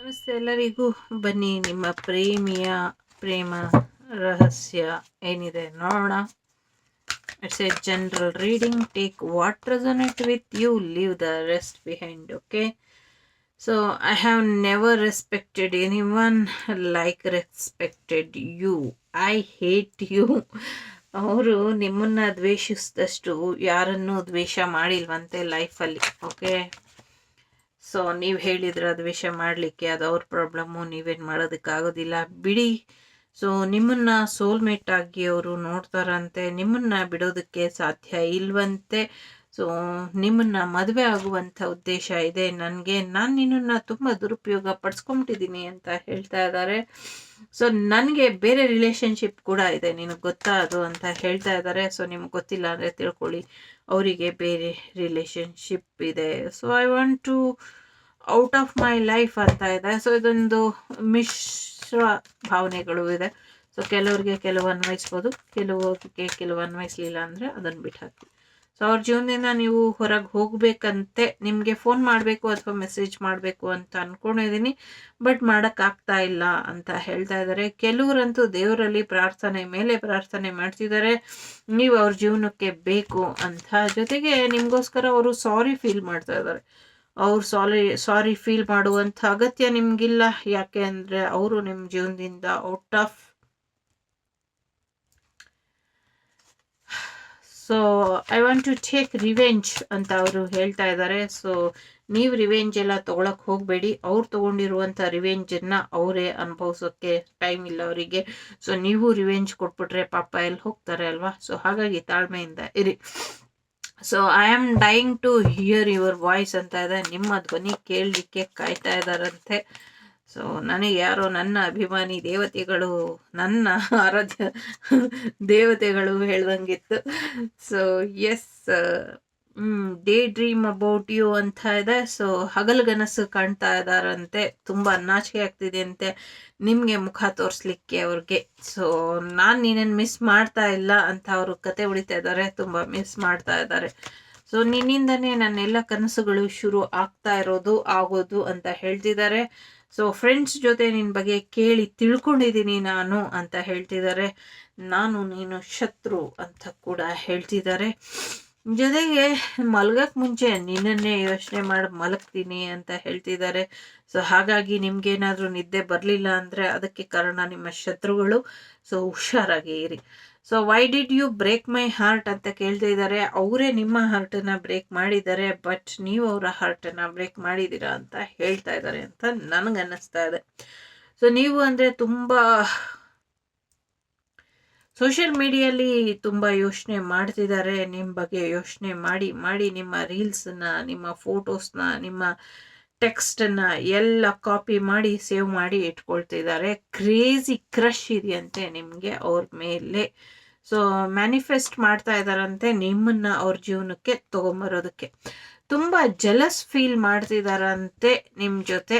ನಮಸ್ತೆ ಎಲ್ಲರಿಗೂ. ಬನ್ನಿ, ನಿಮ್ಮ ಪ್ರೇಮಿಯ ಪ್ರೇಮ ರಹಸ್ಯ ಏನಿದೆ ನೋಡೋಣ. It's a general reading take what resonate with you leave the rest behind okay so I have never respected any one like respected you I hate you ಅವರು ನಿಮ್ಮನ್ನು ದ್ವೇಷಿಸಿದಷ್ಟು ಯಾರನ್ನೂ ದ್ವೇಷ ಮಾಡಿಲ್ವಂತೆ ಲೈಫಲ್ಲಿ ಓಕೆ ಸೊ ನೀವು ಹೇಳಿದ್ರೆ ವಿಷಯ ಮಾಡಲಿಕ್ಕೆ ಅದು ಅವ್ರ ಪ್ರಾಬ್ಲಮ್ಮು ನೀವೇನು ಮಾಡೋದಕ್ಕಾಗೋದಿಲ್ಲ. ಬಿಡಿ. ಸೊ ನಿಮ್ಮನ್ನು ಸೋಲ್ಮೇಟ್ ಆಗಿ ಅವರು ನೋಡ್ತಾರಂತೆ. ನಿಮ್ಮನ್ನು ಬಿಡೋದಕ್ಕೆ ಸಾಧ್ಯ ಇಲ್ವಂತೆ. ಸೊ ನಿಮ್ಮನ್ನ ಮದುವೆ ಆಗುವಂಥ ಉದ್ದೇಶ ಇದೆ. ನನಗೆ, ನಾನು ನಿನ್ನನ್ನು ತುಂಬ ದುರುಪಯೋಗ ಪಡಿಸ್ಕೊಂಬಿಟ್ಟಿದ್ದೀನಿ ಅಂತ ಹೇಳ್ತಾ ಇದ್ದಾರೆ ಸೊ ನನಗೆ ಬೇರೆ ರಿಲೇಶನ್ಶಿಪ್ ಕೂಡ ಇದೆ. ನಿನಗೆ ಗೊತ್ತಾ ಅದು ಅಂತ ಹೇಳ್ತಾ ಇದ್ದಾರೆ ಸೊ ನಿಮ್ಗೆ ಗೊತ್ತಿಲ್ಲ ಅಂದರೆ ತಿಳ್ಕೊಳ್ಳಿ. ಅವರಿಗೆ ಬೇರೆ ರಿಲೇಶನ್ಶಿಪ್ ಇದೆ. So I want to out of my life ಅಂತ ಇದೆ. ಸೊ ಇದೊಂದು ಮಿಶ್ರ ಭಾವನೆಗಳು ಇದೆ. ಸೊ ಕೆಲವರಿಗೆ ಕೆಲವು ಅನ್ವಯಿಸ್ಬೋದು. ಕೆಲವರಿಗೆ ಕೆಲವು ಅನ್ವಯಿಸ್ಲಿಲ್ಲ ಅಂದರೆ ಅದನ್ನು ಬಿಟ್ಟು ಹಾಕಿ ಸೊ ಅವ್ರ ಜೀವನದಿಂದ ನೀವು ಹೊರಗೆ ಹೋಗಬೇಕಂತೆ, ನಿಮಗೆ ಫೋನ್ ಮಾಡಬೇಕು ಅಥವಾ ಮೆಸೇಜ್ ಮಾಡಬೇಕು ಅಂತ ಅಂದ್ಕೊಂಡಿದ್ದೀನಿ ಬಟ್ ಮಾಡೋಕ್ಕಾಗ್ತಾ ಇಲ್ಲ ಅಂತ ಹೇಳ್ತಾ ಇದ್ದಾರೆ. ಕೆಲವರಂತೂ ದೇವರಲ್ಲಿ ಪ್ರಾರ್ಥನೆ ಮೇಲೆ ಪ್ರಾರ್ಥನೆ ಮಾಡ್ತಿದ್ದಾರೆ. ನೀವು ಅವ್ರ ಜೀವನಕ್ಕೆ ಬೇಕು ಅಂತ. ಜೊತೆಗೆ ನಿಮಗೋಸ್ಕರ ಅವರು ಸಾರಿ ಫೀಲ್ ಮಾಡ್ತಾ ಇದ್ದಾರೆ. ಅವ್ರು ಸಾರಿ ಸಾರಿ ಫೀಲ್ ಮಾಡುವಂಥ ಅಗತ್ಯ ನಿಮಗಿಲ್ಲ. ಯಾಕೆ ಅಂದರೆ ಅವರು ನಿಮ್ಮ ಜೀವನದಿಂದ out of so I want to take revenge ಅಂತ ಅವರು ಹೇಳ್ತಾ ಇದ್ದಾರೆ ಸೊ ನೀವು ರಿವೆಂಜ್ ಎಲ್ಲ ತೊಗೊಳಕ್ಕೆ ಹೋಗಬೇಡಿ. ಅವ್ರು ತೊಗೊಂಡಿರುವಂಥ ರಿವೆಂಜನ್ನು ಅವರೇ ಅನುಭವಿಸೋಕ್ಕೆ ಟೈಮ್ ಇಲ್ಲ ಅವರಿಗೆ. ಸೊ ನೀವು ರಿವೆಂಜ್ ಕೊಟ್ಬಿಟ್ರೆ ಪಾಪ ಎಲ್ಲಿ ಹೋಗ್ತಾರೆ ಅಲ್ವಾ? ಸೊ ಹಾಗಾಗಿ ತಾಳ್ಮೆಯಿಂದ ಇರಿ. So I am dying to hear your voice ಅಂತ ಇದೆ. ನಿಮ್ಮ ಧ್ವನಿ ಕೇಳಲಿಕ್ಕೆ ಕಾಯ್ತಾ ಇದ್ದಾರಂತೆ ಸೊ ನನಗೆ ಯಾರೋ ನನ್ನ ಅಭಿಮಾನಿ ದೇವತೆಗಳು, ನನ್ನ ಆರಾಧ್ಯ ದೇವತೆಗಳು ಹೇಳ್ದಂಗಿತ್ತು. So yes daydream about you ಅಂತ ಇದೆ. ಸೊ ಹಗಲುಗನಸು ಕಾಣ್ತಾ ಇದ್ದಾರಂತೆ ತುಂಬ ನಾಚಿಕೆ ಆಗ್ತಿದೆ ಅಂತೆ. ನಿಮಗೆ ಮುಖ ತೋರಿಸ್ಲಿಕ್ಕೆ ಅವ್ರಿಗೆ. ಸೊ ನಾನು ನೀನನ್ನು ಮಿಸ್ ಮಾಡ್ತಾ ಇಲ್ಲ ಅಂತ ಅವರು ಕತೆ ಉಳಿತಾ ಇದ್ದಾರೆ ತುಂಬ ಮಿಸ್ ಮಾಡ್ತಾ ಇದ್ದಾರೆ ಸೊ ನಿನ್ನಿಂದನೇ ನನ್ನೆಲ್ಲ ಕನಸುಗಳು ಶುರು ಆಗ್ತಾ ಇರೋದು, ಆಗೋದು ಅಂತ ಹೇಳ್ತಿದ್ದಾರೆ. ಸೊ ಫ್ರೆಂಡ್ಸ್ ಜೊತೆ ನಿನ್ನ ಬಗ್ಗೆ ಕೇಳಿ ತಿಳ್ಕೊಂಡಿದ್ದೀನಿ ನಾನು ಅಂತ ಹೇಳ್ತಿದ್ದಾರೆ. ನಾನು ನೀನು ಶತ್ರು ಅಂತ ಕೂಡ ಹೇಳ್ತಿದ್ದಾರೆ. ಜೊತೆಗೆ ಮಲಗಕ್ಕೆ ಮುಂಚೆ ನಿನ್ನನ್ನೇ ಯೋಚನೆ ಮಾಡಿ ಮಲಗ್ತೀನಿ ಅಂತ ಹೇಳ್ತಿದ್ದಾರೆ. ಸೊ ಹಾಗಾಗಿ ನಿಮ್ಗೇನಾದರೂ ನಿದ್ದೆ ಬರಲಿಲ್ಲ ಅಂದರೆ ಅದಕ್ಕೆ ಕಾರಣ ನಿಮ್ಮ ಶತ್ರುಗಳು. ಸೊ ಹುಷಾರಾಗಿ ಇರಿ. So why did you break my heart ಅಂತ ಕೇಳ್ತಾ ಇದ್ದಾರೆ. ಅವರೇ ನಿಮ್ಮ ಹಾರ್ಟನ್ನು ಬ್ರೇಕ್ ಮಾಡಿದ್ದಾರೆ ಬಟ್ ನೀವು ಅವರ ಹಾರ್ಟನ್ನು ಬ್ರೇಕ್ ಮಾಡಿದ್ದೀರಾ ಅಂತ ಹೇಳ್ತಾ ಇದ್ದಾರೆ ಅಂತ ನನಗೆ ಅನ್ನಿಸ್ತಾ ಇದೆ. ಸೊ ನೀವು ಅಂದರೆ ತುಂಬ ಸೋಷಿಯಲ್ ಮೀಡಿಯಲ್ಲಿ ತುಂಬ ಯೋಚನೆ ಮಾಡ್ತಿದ್ದಾರೆ. ನಿಮ್ಮ ಬಗ್ಗೆ ಯೋಚನೆ ಮಾಡಿ ಮಾಡಿ ನಿಮ್ಮ ರೀಲ್ಸನ್ನ ನಿಮ್ಮ ಫೋಟೋಸ್ನ ನಿಮ್ಮ ಟೆಕ್ಸ್ಟನ್ನು ಎಲ್ಲ ಕಾಪಿ ಮಾಡಿ ಸೇವ್ ಮಾಡಿ ಇಟ್ಕೊಳ್ತಿದ್ದಾರೆ. ಕ್ರೇಜಿ ಕ್ರಶ್ ಇದೆಯಂತೆ ನಿಮಗೆ ಅವ್ರ ಮೇಲೆ. ಸೊ ಮ್ಯಾನಿಫೆಸ್ಟ್ ಮಾಡ್ತಾ ಇದ್ದಾರಂತೆ ನಿಮ್ಮನ್ನ ಅವ್ರ ಜೀವನಕ್ಕೆ ತೊಗೊಂಬರೋದಕ್ಕೆ. ತುಂಬ ಜಲಸ್ ಫೀಲ್ ಮಾಡ್ತಿದ್ದಾರಂತೆ ನಿಮ್ಮ ಜೊತೆ.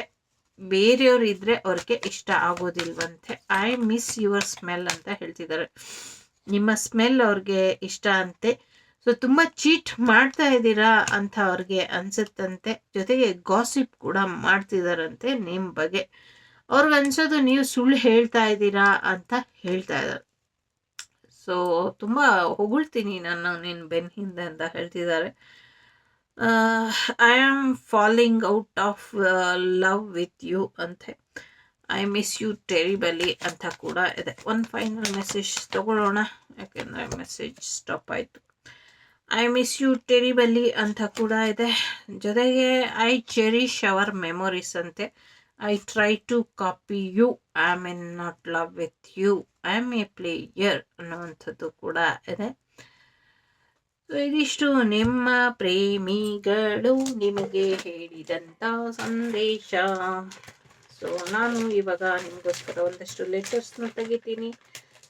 ಬೇರೆಯವ್ರು ಇದ್ರೆ ಅವ್ರಿಗೆ ಇಷ್ಟ ಆಗೋದಿಲ್ವಂತೆ. ಐ ಮಿಸ್ ಯುವರ್ ಸ್ಮೆಲ್ ಅಂತ ಹೇಳ್ತಿದ್ದಾರೆ. ನಿಮ್ಮ ಸ್ಮೆಲ್ ಅವ್ರಿಗೆ ಇಷ್ಟ ಅಂತೆ. ಸೊ ತುಂಬ ಚೀಟ್ ಮಾಡ್ತಾ ಇದ್ದೀರಾ ಅಂತ ಅವ್ರಿಗೆ ಅನ್ಸುತ್ತಂತೆ. ಜೊತೆಗೆ ಗಾಸಿಪ್ ಕೂಡ ಮಾಡ್ತಿದಾರಂತೆ ನಿಮ್ಮ ಬಗ್ಗೆ. ಅವ್ರಿಗೆ ಅನ್ಸೋದು ನೀವು ಸುಳ್ಳು ಹೇಳ್ತಾ ಇದ್ದೀರಾ ಅಂತ ಹೇಳ್ತಾ ಇದ್ದಾರೆ ಸೊ ತುಂಬ ಹೊಗಳ್ತೀನಿ ನಾನು ನಿನ್ನ ಬೆನ್ ಹಿಂದೆ ಅಂತ ಹೇಳ್ತಿದ್ದಾರೆ I am falling out of love with you ಅಂತೆ. ಐ ಮಿಸ್ ಯು ಟೆರಿಬಲಿ ಅಂತ ಕೂಡ ಇದೆ. ಒಂದು ಫೈನಲ್ ಮೆಸೇಜ್ ತಗೊಳ್ಳೋಣ. ಯಾಕೆಂದರೆ ಮೆಸೇಜ್ ಸ್ಟಾಪ್ ಆಯಿತು. ಐ ಮಿಸ್ ಯು ಟೆರಿಬಲಿ ಅಂತ ಕೂಡ ಇದೆ. ಜೊತೆಗೆ ಐ ಚೆರಿಶ್ ಅವರ್ ಮೆಮೊರೀಸ್ ಅಂತೆ. I try to copy you I am in not love with you I am a player ಅನ್ನುವಂಥದ್ದು ಕೂಡ ಇದೆ. ಇದಿಷ್ಟು ನಿಮ್ಮ ಪ್ರೇಮಿಗಳು ನಿಮಗೆ ಹೇಳಿದಂಥ ಸಂದೇಶ. ಸೊ ನಾನು ಇವಾಗ ನಿಮಗೋಸ್ಕರ ಒಂದಷ್ಟು ಲೆಟರ್ಸ್ನ ತೆಗಿತೀನಿ.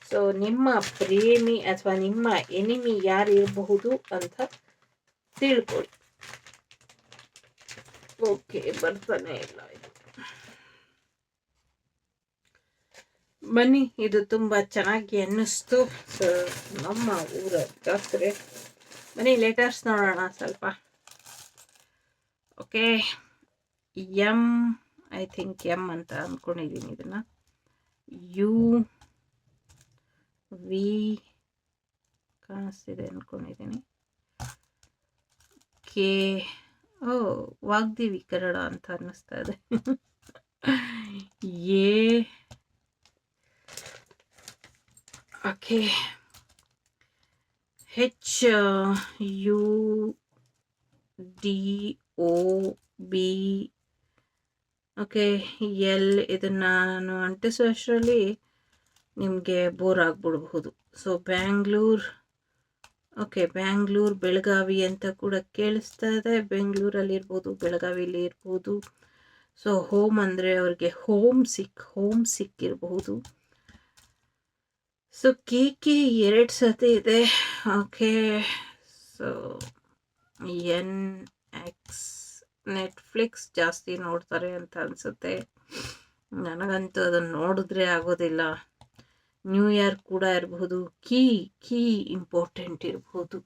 ಸೊ ನಿಮ್ಮ ಪ್ರೇಮಿ ಅಥವಾ ನಿಮ್ಮ ಎನಿಮಿ ಯಾರು ಇರಬಹುದು ಅಂತ ತಿಳ್ಕೊಳ್ಳಿ. ಓಕೆ ಬರ್ತಾನೆ ಇಲ್ಲ ಬನ್ನಿ, ಇದು ತುಂಬ ಚೆನ್ನಾಗಿ ಅನ್ನಿಸ್ತು. ಸೊ ನಮ್ಮ ಊರ ಜಾತ್ರೆ ಬನ್ನಿ ಲೆಟರ್ಸ್ ನೋಡೋಣ ಸ್ವಲ್ಪ. Okay M I think M ಅಂತ ಅಂದ್ಕೊಂಡಿದ್ದೀನಿ ಇದನ್ನು. ಯು ವಿ ಕಾಣಿಸ್ತಿದೆ ಅಂದ್ಕೊಂಡಿದ್ದೀನಿ ಕೆ, ಓ ವಾಗ್ದೇವಿ ಕನ್ನಡ ಅಂತ ಅನ್ನಿಸ್ತಾ ಇದೆ. A, okay. H U, D, O, B, okay, L ಇದನ್ನು ನಾನು ಅಂಟಿಸೋಷ್ಟರಲ್ಲಿ ನಿಮಗೆ ಬೋರ್ ಆಗಿಬಿಡ್ಬಹುದು. ಸೊ ಬ್ಯಾಂಗ್ಳೂರ್ ಓಕೆ ಬ್ಯಾಂಗ್ಳೂರ್ ಬೆಳಗಾವಿ ಅಂತ ಕೂಡ ಕೇಳಿಸ್ತಾ ಇದೆ. ಬೆಂಗಳೂರಲ್ಲಿ ಇರ್ಬೋದು ಬೆಳಗಾವಿಲಿ ಇರ್ಬೋದು. ಸೊ ಹೋಮ್ ಅಂದರೆ ಅವ್ರಿಗೆ ಹೋಮ್ ಸಿಕ್ ಹೋಮ್ ಸಿಕ್ ಇರಬಹುದು. ಸೊ ಕೆ ಕೆ ಎರಡು ಸತಿ ಇದೆ. Okay so N X Netflix ಜಾಸ್ತಿ ನೋಡ್ತಾರೆ ಅಂತ ಅನಿಸುತ್ತೆ. ನನಗಂತೂ ಅದನ್ನು ನೋಡಿದ್ರೆ ಆಗೋದಿಲ್ಲ. ನ್ಯೂ ಇಯರ್ ಕೂಡ ಇರಬಹುದು, ಕೀ ಕೀ ಇಂಪಾರ್ಟೆಂಟ್ ಇರಬಹುದು.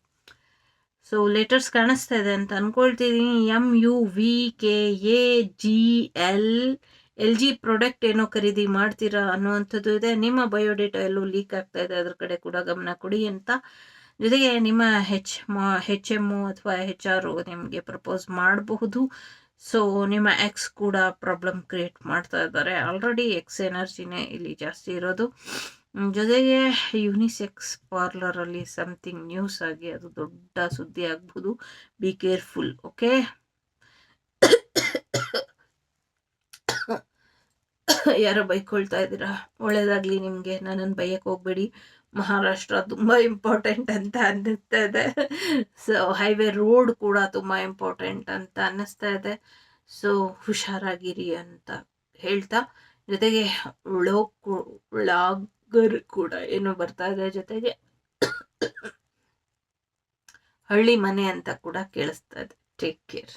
ಸೊ ಲೆಟರ್ಸ್ ಕಾಣಿಸ್ತಾ ಇದೆ ಅಂತ ಅಂದ್ಕೊಳ್ತಿದ್ದೀನಿ M U V K A G L L G product ಏನೋ ಖರೀದಿ ಮಾಡ್ತೀರಾ ಅನ್ನುವಂಥದ್ದು ಇದೆ. ನಿಮ್ಮ ಬಯೋಡೇಟಾ ಎಲ್ಲೂ ಲೀಕ್ ಆಗ್ತಾ ಇದೆ. ಅದ್ರ ಕಡೆ ಕೂಡ ಗಮನ ಕೊಡಿ ಅಂತ. ಜೊತೆಗೆ ನಿಮ್ಮ ಹೆಚ್ ಮಾ ಹೆಚ್ ಒ ಅಥವಾ ಹೆಚ್ ಆರ್ ನಿಮಗೆ ಪ್ರಪೋಸ್ ಮಾಡಬಹುದು. ಸೊ ನಿಮ್ಮ ಎಕ್ಸ್ ಕೂಡ ಪ್ರಾಬ್ಲಮ್ ಕ್ರಿಯೇಟ್ ಮಾಡ್ತಾ ಇದ್ದಾರೆ. ಆಲ್ರೆಡಿ ಎಕ್ಸ್ ಎನರ್ಜಿನೇ ಇಲ್ಲಿ ಜಾಸ್ತಿ ಇರೋದು. ಜೊತೆಗೆ ಯುನಿಸೆಕ್ಸ್ ಪಾರ್ಲರಲ್ಲಿ ಸಮಥಿಂಗ್ ನ್ಯೂಸ್ ಆಗಿ ಅದು ದೊಡ್ಡ ಸುದ್ದಿ ಆಗ್ಬೋದು. ಬಿ ಕೇರ್ಫುಲ್ ಓಕೆ ಯಾರೋ ಬೈಕೊಳ್ತಾ ಇದ್ದೀರಾ? ಒಳ್ಳೇದಾಗ್ಲಿ ನಿಮಗೆ. ನನ್ನನ್ನು ಬೈಯಕ್ಕೆ ಹೋಗ್ಬೇಡಿ. ಮಹಾರಾಷ್ಟ್ರ ತುಂಬ ಇಂಪಾರ್ಟೆಂಟ್ ಅಂತ ಅನ್ನಿಸ್ತಾ ಇದೆ. ಸೊ ಹೈವೇ ರೋಡ್ ಕೂಡ ತುಂಬ ಇಂಪಾರ್ಟೆಂಟ್ ಅಂತ ಅನ್ನಿಸ್ತಾ ಇದೆ. ಸೊ ಹುಷಾರಾಗಿರಿ ಅಂತ ಹೇಳ್ತಾ. ಜೊತೆಗೆ ಉಳೋಕು ಉಳಾಗರ್ ಕೂಡ ಏನು ಬರ್ತಾ ಇದೆ ಜೊತೆಗೆ ಹಳ್ಳಿ ಮನೆ ಅಂತ ಕೂಡ ಕೇಳಿಸ್ತಾ ಇದೆ. Take care